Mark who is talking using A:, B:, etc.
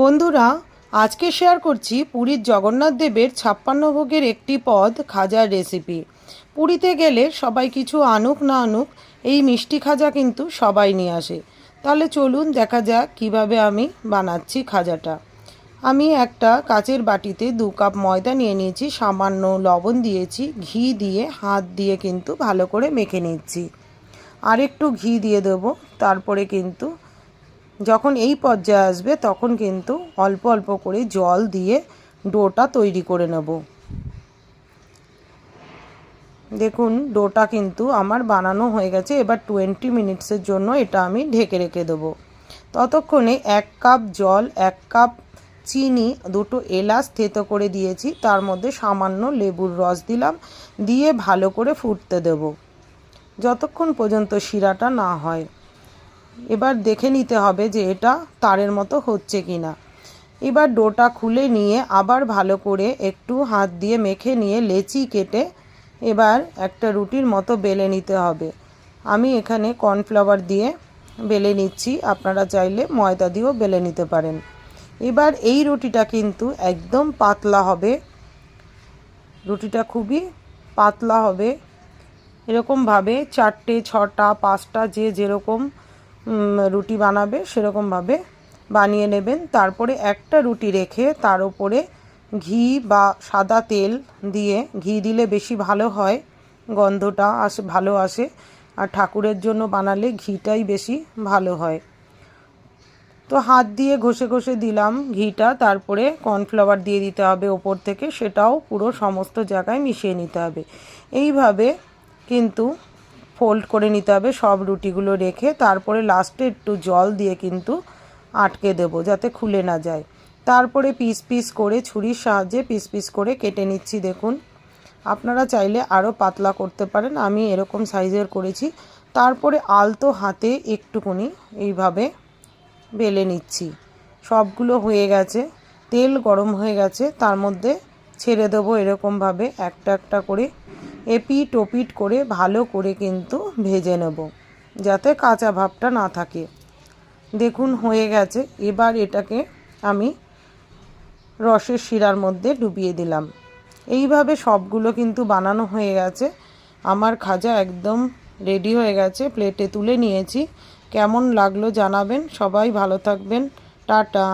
A: বন্ধুরা, আজকে শেয়ার করছি পুরীর জগন্নাথ দেবের ছাপ্পান্ন ভোগের একটি পদ খাজার রেসিপি পুরীতে গেলে সবাই কিছু আনুক না আনুক, এই মিষ্টি খাজা কিন্তু সবাই নিয়ে আসে। তাহলে চলুন দেখা যাক কীভাবে আমি বানাচ্ছি খাজাটা। আমি একটা কাচের বাটিতে দু কাপ ময়দা নিয়ে নিয়েছি, সামান্য লবণ দিয়েছি, ঘি দিয়ে, হাত দিয়ে কিন্তু ভালো করে মেখে নিচ্ছি। আর একটু ঘি দিয়ে দেবো, তারপরে কিন্তু যখন এই পর্যায়ে আসবে, তখন কিন্তু অল্প অল্প করে জল দিয়ে ডোটা তৈরি করে নেব। দেখুন, ডোটা কিন্তু আমার বানানো হয়ে গেছে। এবার টোয়েন্টি মিনিটসের জন্য এটা আমি ঢেকে রেখে দেবো। ততক্ষণে এক কাপ জল, এক কাপ চিনি, দুটো এলাচ থেতো করে দিয়েছি। তার মধ্যে সামান্য লেবুর রস দিলাম। দিয়ে ভালো করে ফুটতে দেব। যতক্ষণ পর্যন্ত শিরাটা না হয়। এবার দেখে নিতে হবে যে এটা তারের মতো হচ্ছে কি না এবার ডোটা খুলে নিয়ে আবার ভালো করে একটু হাত দিয়ে মেখে নিয়ে লেচি কেটে এবার একটা রুটির মতো বেলে নিতে হবে। আমি এখানে কর্নফ্লাওয়ার দিয়ে বেলে নিচ্ছি, আপনারা চাইলে ময়দা দিয়েও বেলে নিতে পারেন। এবার এই রুটিটা কিন্তু একদম পাতলা হবে। রুটিটা খুবই পাতলা হবে। এরকমভাবে চারটে, ছটা, পাঁচটা যে যেরকম রুটি বানাবে সেরকমভাবে বানিয়ে নেবেন। তারপরে একটা রুটি রেখে তার উপরে ঘি বা সাদা তেল দিয়ে ঘি দিলে বেশি ভালো হয়, গন্ধটা আসে, ভালো আসে। আর ঠাকুরের জন্য বানালে ঘিটাই বেশি ভালো হয়। তো হাত দিয়ে ঘষে ঘষে দিলাম ঘিটা, তারপরে কর্নফ্লাওয়ার দিয়ে দিতে হবে ওপর থেকে, সেটাও পুরো সমস্ত জায়গায় মিশিয়ে নিতে হবে। এইভাবে কিন্তু ফোল্ড করে নিতে হবে সব রুটিগুলো রেখে, তারপরে লাস্টে একটু জল দিয়ে কিন্তু আটকে দেবো যাতে খুলে না যায়। তারপরে পিস পিস করে ছুরির সাহায্যে পিস পিস করে কেটে নিচ্ছি, দেখুন। আপনারা চাইলে আরও পাতলা করতে পারেন, আমি এরকম সাইজের করেছি। তারপরে আলতো হাতে একটুকুনি এইভাবে বেলে নিচ্ছি। সবগুলো হয়ে গেছে, তেল গরম হয়ে গেছে, তার মধ্যে ছেড়ে দেবো এরকমভাবে একটা একটা করে। এপিট ওপিট করে ভালো করে কিন্তু ভেজে নেব, যাতে কাঁচা ভাবটা না থাকে। দেখুন, হয়ে গেছে। এবার এটাকে আমি রসের শিরার মধ্যে ডুবিয়ে দিলাম। এইভাবে সবগুলো কিন্তু বানানো হয়ে গেছে। আমার খাজা একদম রেডি হয়ে গেছে। প্লেটে তুলে নিয়েছি। কেমন লাগল জানাবেন। সবাই ভালো থাকবেন। টাটা।